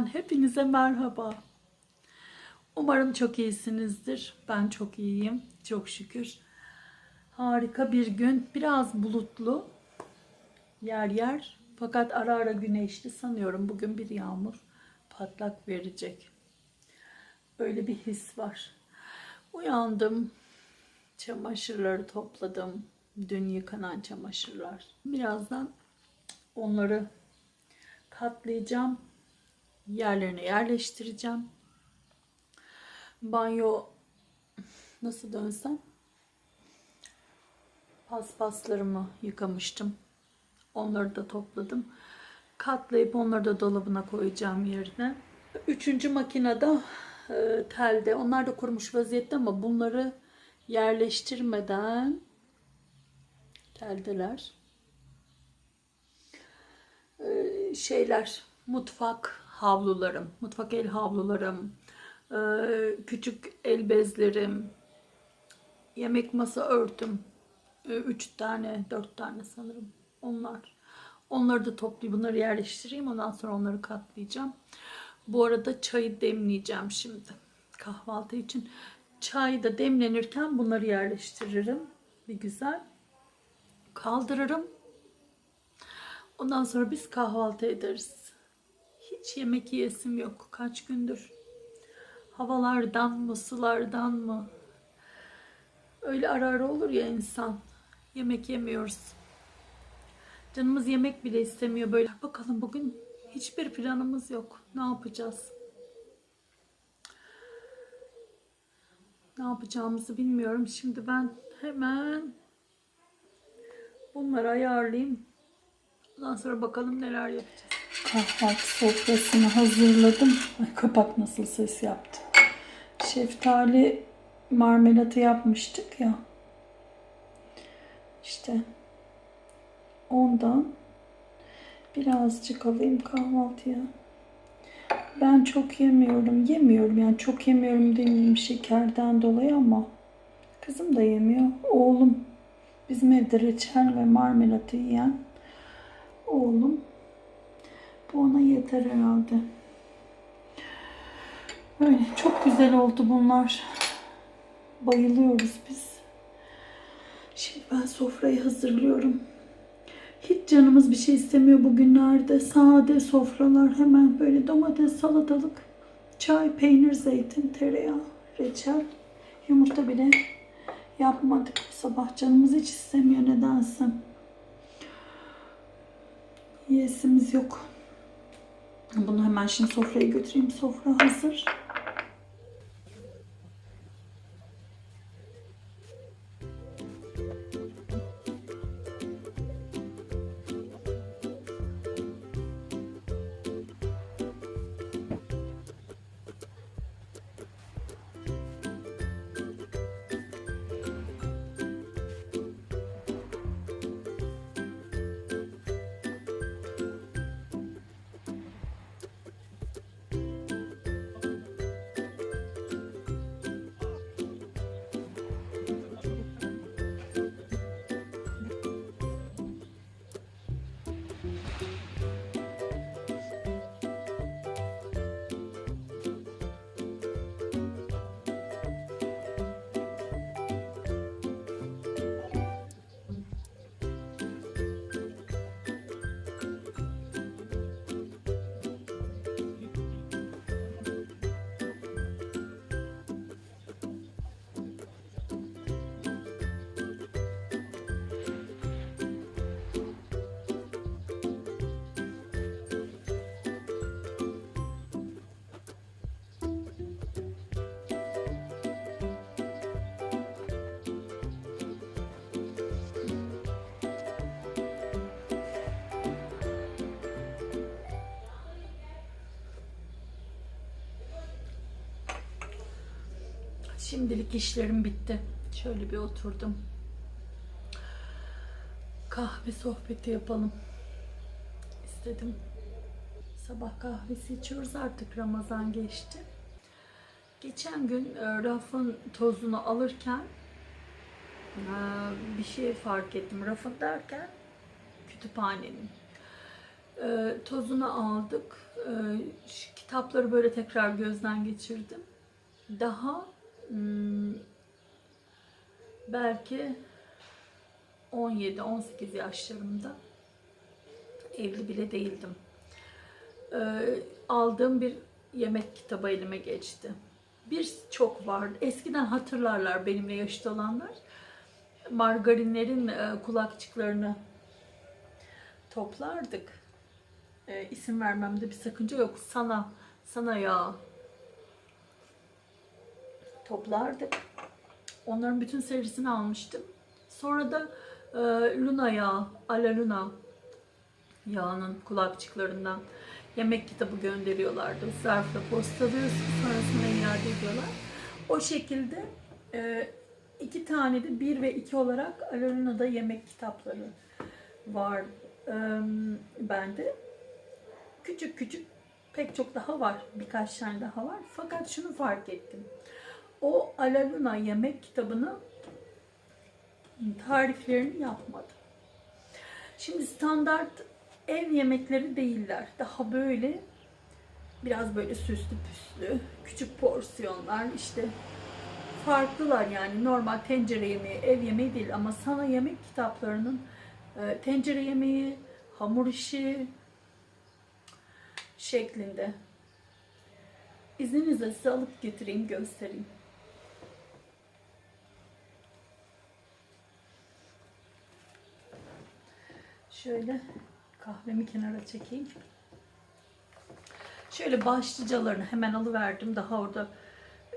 Çiçekler'den hepinize merhaba. Umarım çok iyisinizdir. Ben çok iyiyim. Çok şükür. Harika bir gün. Biraz bulutlu. Yer yer. Fakat ara ara güneşli sanıyorum. Bugün bir yağmur patlak verecek. Böyle bir his var. Uyandım. Çamaşırları topladım. Dün yıkanan çamaşırlar. Birazdan onları katlayacağım. Yerlerine yerleştireceğim. Banyo nasıl dönsem paspaslarımı yıkamıştım. Onları da topladım. Katlayıp onları da dolabına koyacağım yerine. Üçüncü makinede e, telde. Onlar da kurumuş vaziyette ama bunları yerleştirmeden teldeler. E, şeyler mutfak havlularım, mutfak el havlularım, e, küçük el bezlerim, yemek masa örtüm, e, üç tane, dört tane sanırım onlar. Onları da toplayıp bunları yerleştireyim. Ondan sonra onları katlayacağım. Bu arada çayı demleyeceğim şimdi. Kahvaltı için. Çay da demlenirken bunları yerleştiririm. Bir güzel. Kaldırırım. Ondan sonra biz kahvaltı ederiz. Hiç yemek yiyesim yok. Kaç gündür. Havalardan mı, sulardan mı? Öyle ara ara olur ya insan. Yemek yemiyoruz. Canımız yemek bile istemiyor böyle. Bakalım bugün hiçbir planımız yok. Ne yapacağız? Ne yapacağımızı bilmiyorum. Şimdi ben hemen bunları ayarlayayım. Ondan sonra bakalım neler yapacağız. Kahvaltı sofrasını hazırladım. Ay, kapak nasıl ses yaptı. Şeftali marmelatı yapmıştık ya. İşte ondan birazcık alayım kahvaltıya. Ben çok yemiyorum. Yemiyorum yani çok yemiyorum demeyeyim şekerden dolayı ama kızım da yemiyor. Oğlum bizim evde reçel ve marmelatı yiyen oğlum. Bu ona yeter herhalde. Böyle çok güzel oldu bunlar. Bayılıyoruz biz. Şimdi ben sofrayı hazırlıyorum. Hiç canımız bir şey istemiyor bugünlerde. Sade sofralar hemen böyle domates, salatalık, çay, peynir, zeytin, tereyağı, reçel, yumurta bile yapmadık bu sabah. Canımız hiç istemiyor nedense. Yesimiz yok. Bunu hemen şimdi sofraya götüreyim. Sofra hazır. Şimdilik işlerim bitti. Şöyle bir oturdum. Kahve sohbeti yapalım. istedim. Sabah kahvesi içiyoruz artık Ramazan geçti. Geçen gün e, rafın tozunu alırken e, bir şey fark ettim. Rafın derken kütüphanenin. E, tozunu aldık. Şu kitapları böyle tekrar gözden geçirdim. Daha hmm, belki 17-18 yaşlarımda evli bile değildim. Ee, aldığım bir yemek kitabı elime geçti. Bir çok vardı. Eskiden hatırlarlar benimle yaşıt olanlar. Margarinlerin e, kulakçıklarını toplardık. E, isim vermemde bir sakınca yok. Sana, sana ya toplardık. Onların bütün serisini almıştım. Sonra da e, Luna yağı, Ala Luna yağının kulakçıklarından yemek kitabı gönderiyorlardı. Zarfla postalıyorsun sonrasında iade ediyorlar. O şekilde e, iki tane de bir ve iki olarak Ala Luna'da yemek kitapları var e, bende. Küçük küçük pek çok daha var. Birkaç tane daha var. Fakat şunu fark ettim. O Ala Luna yemek kitabını tariflerini yapmadım. Şimdi standart ev yemekleri değiller. Daha böyle biraz böyle süslü püslü, küçük porsiyonlar işte farklılar yani normal tencere yemeği, ev yemeği değil ama sana yemek kitaplarının e, tencere yemeği, hamur işi şeklinde. İzninizle size alıp getireyim, göstereyim. Şöyle kahvemi kenara çekeyim. Şöyle başlıcalarını hemen alıverdim. Daha orada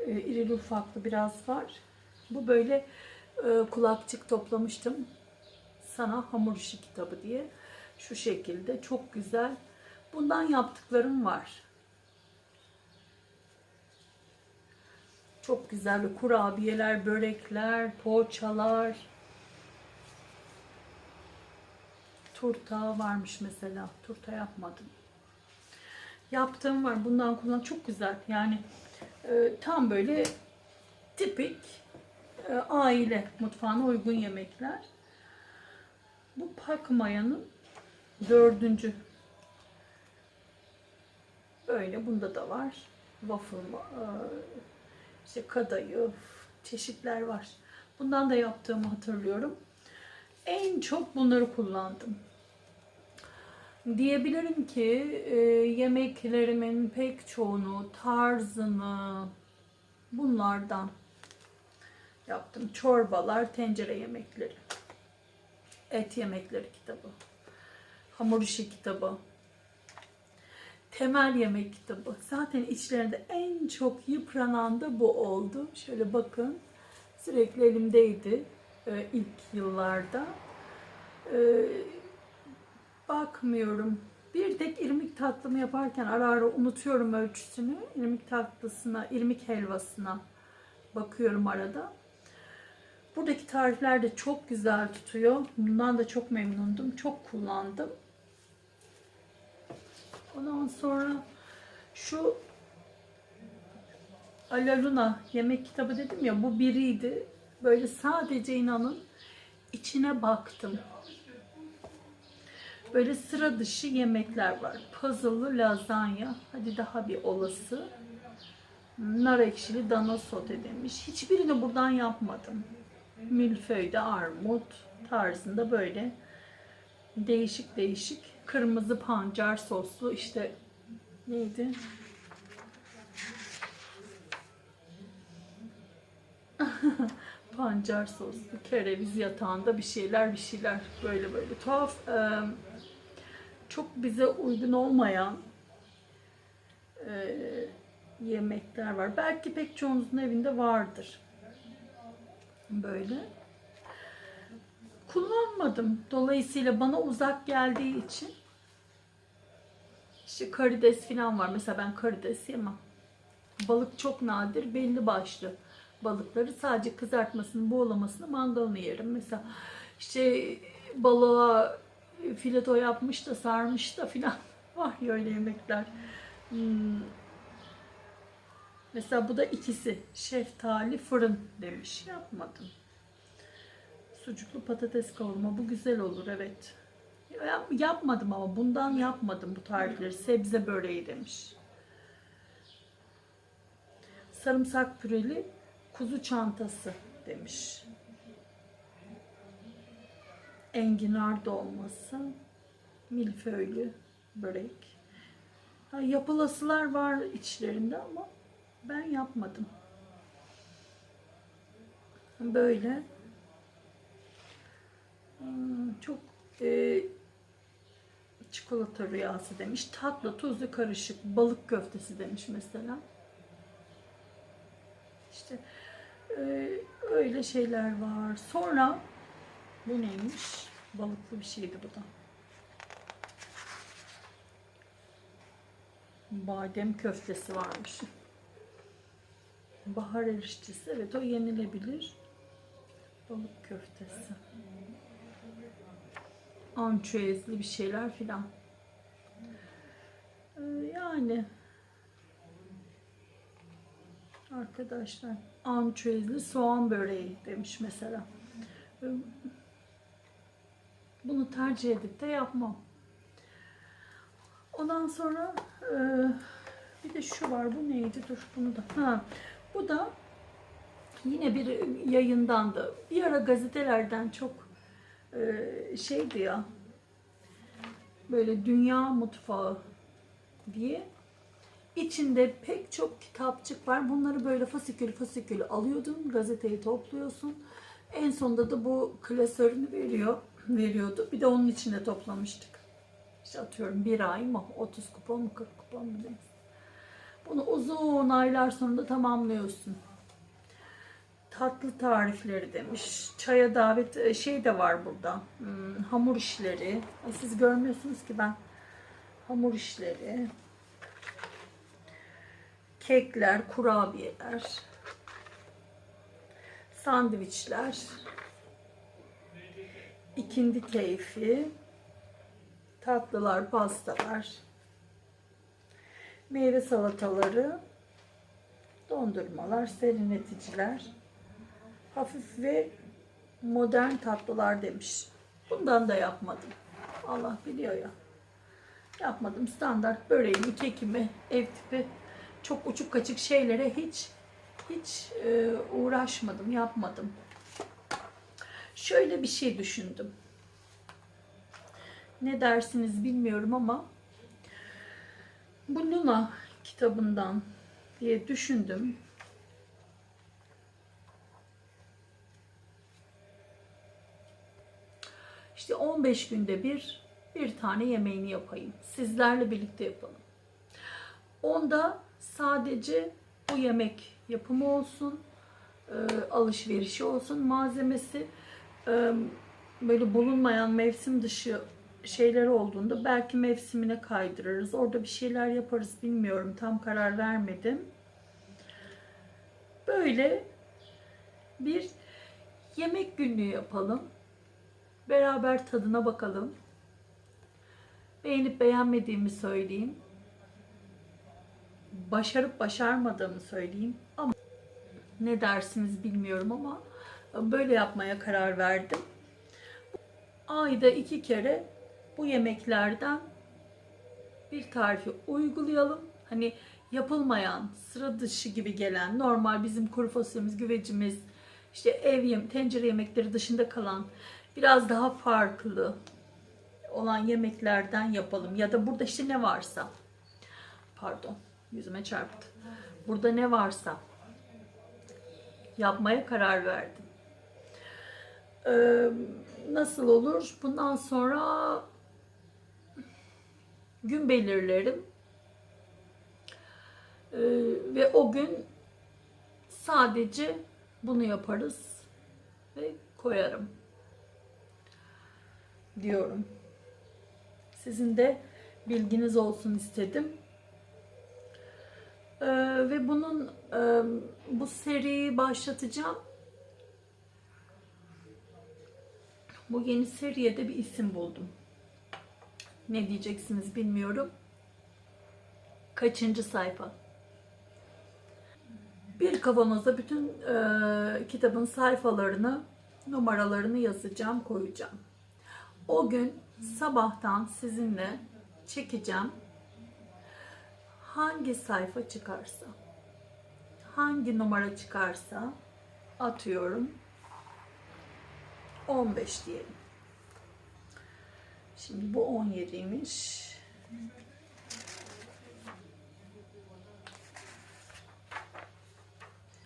e, irili ufaklı biraz var. Bu böyle e, kulakçık toplamıştım. Sana hamur işi kitabı diye. Şu şekilde çok güzel. Bundan yaptıklarım var. Çok güzel kurabiyeler, börekler, poğaçalar. Turta varmış mesela. Turta yapmadım. Yaptığım var. Bundan kullan çok güzel. Yani e, tam böyle tipik e, aile mutfağına uygun yemekler. Bu Pakmaya'nın dördüncü. Böyle bunda da var. Waffle, e, işte kadayıf, çeşitler var. Bundan da yaptığımı hatırlıyorum. En çok bunları kullandım. Diyebilirim ki e, yemeklerimin pek çoğunu, tarzını bunlardan yaptım. Çorbalar, tencere yemekleri, et yemekleri kitabı, hamur işi kitabı, temel yemek kitabı. Zaten içlerinde en çok yıpranan da bu oldu. Şöyle bakın sürekli elimdeydi e, ilk yıllarda. E, bakmıyorum. Bir tek irmik tatlımı yaparken ara ara unutuyorum ölçüsünü. İrmik tatlısına, irmik helvasına bakıyorum arada. Buradaki tarifler de çok güzel tutuyor. Bundan da çok memnundum. Çok kullandım. Ondan sonra şu Ala Luna yemek kitabı dedim ya bu biriydi. Böyle sadece inanın içine baktım. Böyle sıra dışı yemekler var. Puzzle'lı lazanya. Hadi daha bir olası. Nar ekşili dana sote demiş. Hiçbirini buradan yapmadım. Milföyde armut tarzında böyle değişik değişik kırmızı pancar soslu işte neydi? pancar soslu kereviz yatağında bir şeyler bir şeyler böyle böyle tuhaf e, çok bize uygun olmayan e, yemekler var. Belki pek çoğunuzun evinde vardır. Böyle. Kullanmadım. Dolayısıyla bana uzak geldiği için işte karides falan var. Mesela ben karides yemem. Balık çok nadir. Belli başlı balıkları sadece kızartmasını, buğulamasını, mangalını yerim. Mesela işte balığa fileto yapmış da sarmış da filan var ya öyle yemekler. Hmm. Mesela bu da ikisi. Şeftali fırın demiş. Yapmadım. Sucuklu patates kavurma. Bu güzel olur evet. Ya- Yapmadım ama bundan yapmadım bu tarifleri. Sebze böreği demiş. Sarımsak püreli kuzu çantası demiş. Enginar dolması, milföylü börek. Ha, yapılasılar var içlerinde ama ben yapmadım. Böyle. Hmm, Çok e, çikolata rüyası demiş. Tatlı, tuzlu karışık, balık köftesi demiş mesela. İşte e, öyle şeyler var. Sonra bu neymiş? Balıklı bir şeydi bu da. Badem köftesi varmış. Bahar eriştesi. Evet o yenilebilir. Balık köftesi. Ançüezli bir şeyler filan. Ee, yani arkadaşlar ançüezli soğan böreği demiş mesela. Bunu tercih edip de yapmam. Ondan sonra e, bir de şu var. Bu neydi? Dur bunu da. Ha, bu da yine bir yayındandı. Bir ara gazetelerden çok e, şeydi ya. Böyle dünya mutfağı diye. İçinde pek çok kitapçık var. Bunları böyle fasikül fasikül alıyordun. Gazeteyi topluyorsun. En sonunda da bu klasörünü veriyor, veriyordu. Bir de onun içinde toplamıştık. İşte atıyorum bir ay mı, 30 kupon mu, 40 kupon mu neyse. Bunu uzun aylar sonunda tamamlıyorsun. Tatlı tarifleri demiş. Çaya davet e, şey de var burada. Hmm, hamur işleri. Ay, siz görmüyorsunuz ki ben. Hamur işleri. Kekler, kurabiyeler. Sandviçler. İkindi keyfi. Tatlılar, pastalar. Meyve salataları. Dondurmalar, serinleticiler. Hafif ve modern tatlılar demiş. Bundan da yapmadım. Allah biliyor ya. Yapmadım. Standart böreğimi, kekimi, ev tipi çok uçuk kaçık şeylere hiç hiç e, uğraşmadım, yapmadım. Şöyle bir şey düşündüm. Ne dersiniz bilmiyorum ama bu Luna kitabından diye düşündüm. İşte 15 günde bir bir tane yemeğini yapayım. Sizlerle birlikte yapalım. Onda sadece bu yemek yapımı olsun, e, alışverişi olsun, malzemesi böyle bulunmayan mevsim dışı şeyler olduğunda belki mevsimine kaydırırız. Orada bir şeyler yaparız bilmiyorum. Tam karar vermedim. Böyle bir yemek günlüğü yapalım. Beraber tadına bakalım. Beğenip beğenmediğimi söyleyeyim. Başarıp başarmadığımı söyleyeyim. Ama ne dersiniz bilmiyorum ama böyle yapmaya karar verdim. Ayda iki kere bu yemeklerden bir tarifi uygulayalım. Hani yapılmayan, sıra dışı gibi gelen, normal bizim kuru fasulyemiz, güvecimiz, işte ev yem, tencere yemekleri dışında kalan biraz daha farklı olan yemeklerden yapalım. Ya da burada işte ne varsa. Pardon, yüzüme çarptı. Burada ne varsa yapmaya karar verdim. Ee, nasıl olur? Bundan sonra gün belirlerim. Ee, ve o gün sadece bunu yaparız ve koyarım diyorum. Sizin de bilginiz olsun istedim. Ee, ve bunun e, bu seriyi başlatacağım. Bu yeni seriye de bir isim buldum. Ne diyeceksiniz bilmiyorum. Kaçıncı sayfa? Bir kavanoza bütün e, kitabın sayfalarını, numaralarını yazacağım, koyacağım. O gün sabahtan sizinle çekeceğim. Hangi sayfa çıkarsa, hangi numara çıkarsa atıyorum 15 diyelim. Şimdi bu 17'ymiş.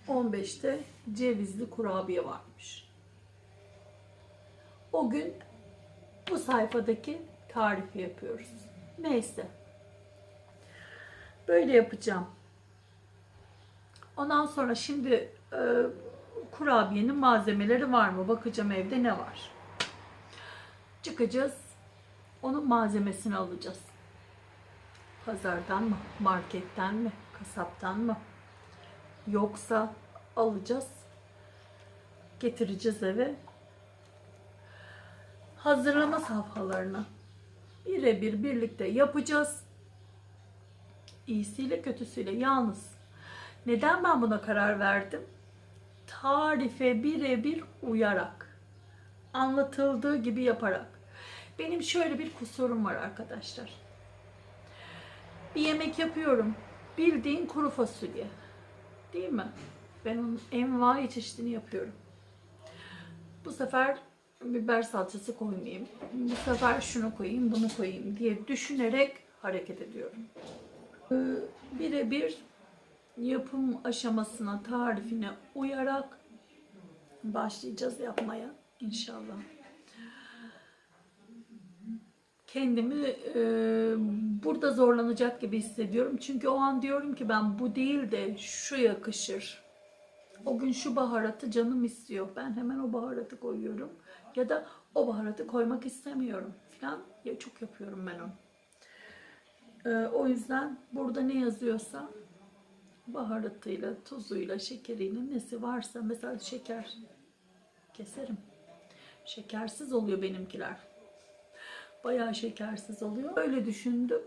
...15'te cevizli kurabiye varmış. O gün bu sayfadaki tarifi yapıyoruz. Neyse. Böyle yapacağım. Ondan sonra şimdi e, kurabiyenin malzemeleri var mı? Bakacağım evde ne var. Çıkacağız. Onun malzemesini alacağız. Pazardan mı? Marketten mi? Kasaptan mı? Yoksa alacağız. Getireceğiz eve. Hazırlama safhalarını birebir birlikte yapacağız. İyisiyle kötüsüyle yalnız. Neden ben buna karar verdim? Tarife birebir uyarak. Anlatıldığı gibi yaparak. Benim şöyle bir kusurum var arkadaşlar. Bir yemek yapıyorum. Bildiğin kuru fasulye. Değil mi? Ben onun envai çeşidini yapıyorum. Bu sefer biber salçası koymayayım. Bu sefer şunu koyayım, bunu koyayım diye düşünerek hareket ediyorum. Ee, Birebir yapım aşamasına, tarifine uyarak başlayacağız yapmaya inşallah. Kendimi e, burada zorlanacak gibi hissediyorum. Çünkü o an diyorum ki ben bu değil de şu yakışır. O gün şu baharatı canım istiyor. Ben hemen o baharatı koyuyorum. Ya da o baharatı koymak istemiyorum falan. Ya çok yapıyorum ben onu. Ee, o yüzden burada ne yazıyorsa baharatıyla, tuzuyla, şekeriyle nesi varsa mesela şeker keserim. Şekersiz oluyor benimkiler. Bayağı şekersiz oluyor. Öyle düşündüm.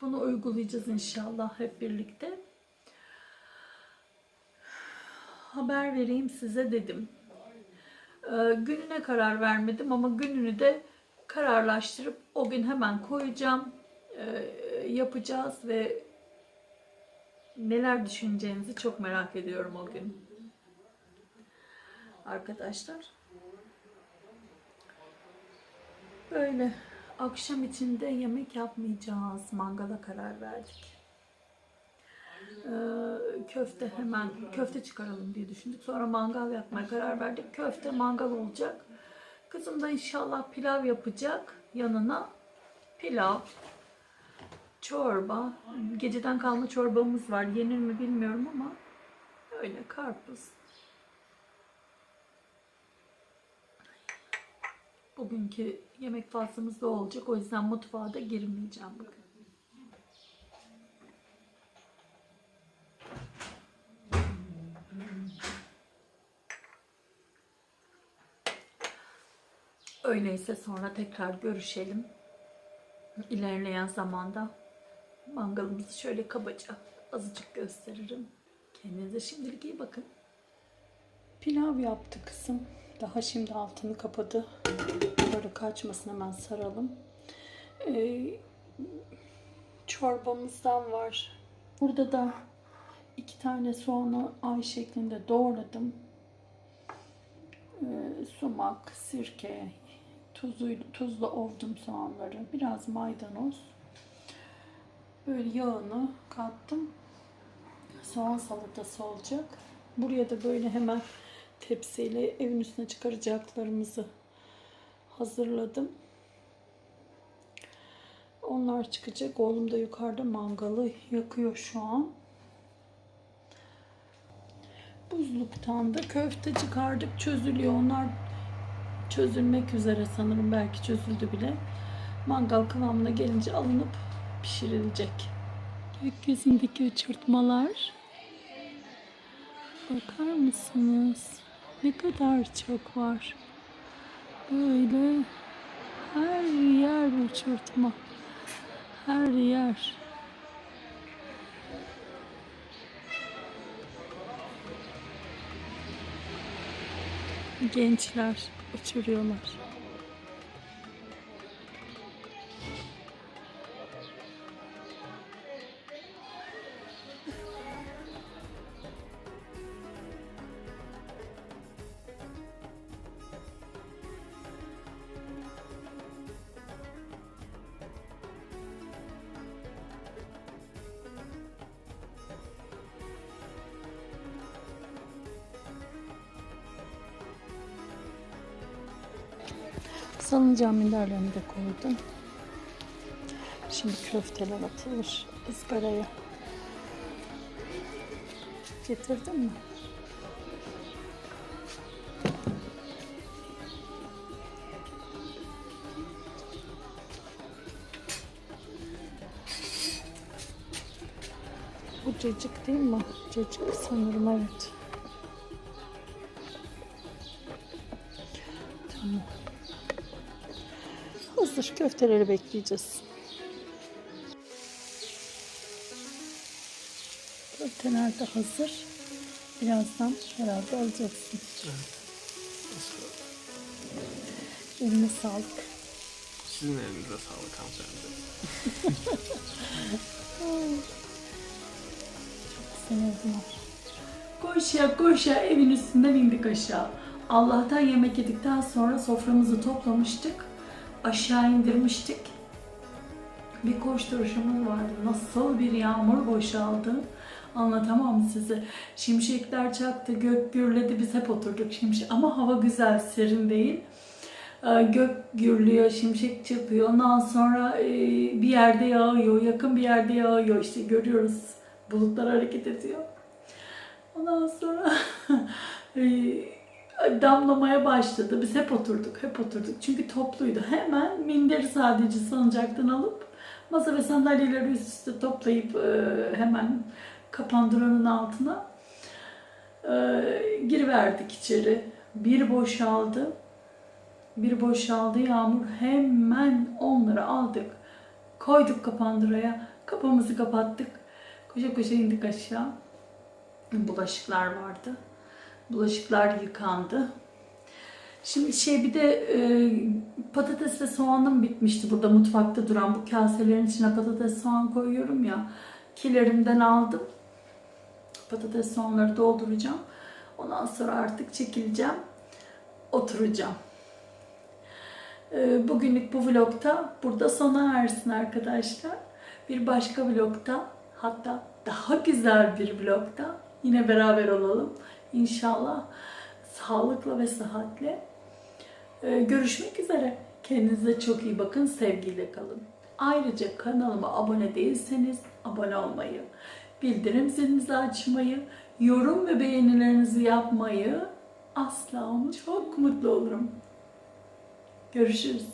Bunu uygulayacağız inşallah hep birlikte. Haber vereyim size dedim. Ee, gününe karar vermedim ama gününü de kararlaştırıp o gün hemen koyacağım. Ee, yapacağız ve neler düşüneceğinizi çok merak ediyorum o gün. Arkadaşlar. Böyle akşam içinde yemek yapmayacağız. Mangala karar verdik. Ee, köfte hemen köfte çıkaralım diye düşündük. Sonra mangal yapmaya karar verdik. Köfte mangal olacak. Kızım da inşallah pilav yapacak. Yanına pilav, çorba. Geceden kalma çorbamız var. Yenir mi bilmiyorum ama öyle karpuz. Bugünkü yemek faslımız da olacak. O yüzden mutfağa da girmeyeceğim bugün. Öyleyse sonra tekrar görüşelim. İlerleyen zamanda mangalımızı şöyle kabaca azıcık gösteririm. Kendinize şimdilik iyi bakın. Pilav yaptı kızım. Daha şimdi altını kapadı. Böyle kaçmasın hemen saralım. Ee, çorbamızdan var. Burada da iki tane soğanı ay şeklinde doğradım. Ee, sumak, sirke, tuzu, tuzla ovdum soğanları. Biraz maydanoz. Böyle yağını kattım. Soğan salatası olacak. Buraya da böyle hemen tepsiyle evin üstüne çıkaracaklarımızı hazırladım. Onlar çıkacak. Oğlum da yukarıda mangalı yakıyor şu an. Buzluktan da köfte çıkardık. Çözülüyor. Onlar çözülmek üzere sanırım. Belki çözüldü bile. Mangal kıvamına gelince alınıp pişirilecek. Gökyüzündeki uçurtmalar. Bakar mısınız? Ne kadar çok var. Böyle her yer uçurtma. Her yer. Gençler uçuruyorlar. Salıncağın minderlerini de koydum. Şimdi köfteler atılır ızgaraya. Getirdin mi? Bu cacık değil mi? Cacık sanırım evet. Hazır köfteleri bekleyeceğiz. Köfteler de hazır. Birazdan herhalde alacaksın. Eline sağlık. Sizin elinize sağlık hanımefendi. Sevdim. Koşa koşa evin üstünden indik aşağı. Allah'tan yemek yedikten sonra soframızı toplamıştık. Aşağı indirmiştik. Bir koşturuşumuz vardı. Nasıl bir yağmur boşaldı. Anlatamam size. Şimşekler çaktı, gök gürledi. Biz hep oturduk şimşek. Ama hava güzel, serin değil. Ee, Gök gürlüyor, şimşek çakıyor. Ondan sonra e, bir yerde yağıyor, yakın bir yerde yağıyor. İşte görüyoruz bulutlar hareket ediyor. Ondan sonra e, damlamaya başladı. Biz hep oturduk, hep oturduk. Çünkü topluydu. Hemen minderi sadece salıncaktan alıp masa ve sandalyeleri üst üste toplayıp e, hemen kapandıranın altına e, giriverdik içeri. Bir boşaldı. Bir boşaldı yağmur. Hemen onları aldık. Koyduk kapandıraya. Kapımızı kapattık. Koşa koşa indik aşağı. Bulaşıklar vardı. Bulaşıklar yıkandı. Şimdi şey bir de e, patates ve soğanım bitmişti burada mutfakta duran bu kaselerin içine patates soğan koyuyorum ya. Kilerimden aldım. Patates soğanları dolduracağım. Ondan sonra artık çekileceğim. Oturacağım. E, bugünlük bu vlogta burada sona ersin arkadaşlar. Bir başka vlogta hatta daha güzel bir vlogta yine beraber olalım. İnşallah sağlıkla ve sıhhatle. Ee, görüşmek üzere. Kendinize çok iyi bakın. Sevgiyle kalın. Ayrıca kanalıma abone değilseniz abone olmayı, bildirim zilinizi açmayı, yorum ve beğenilerinizi yapmayı asla unutmayın. Çok mutlu olurum. Görüşürüz.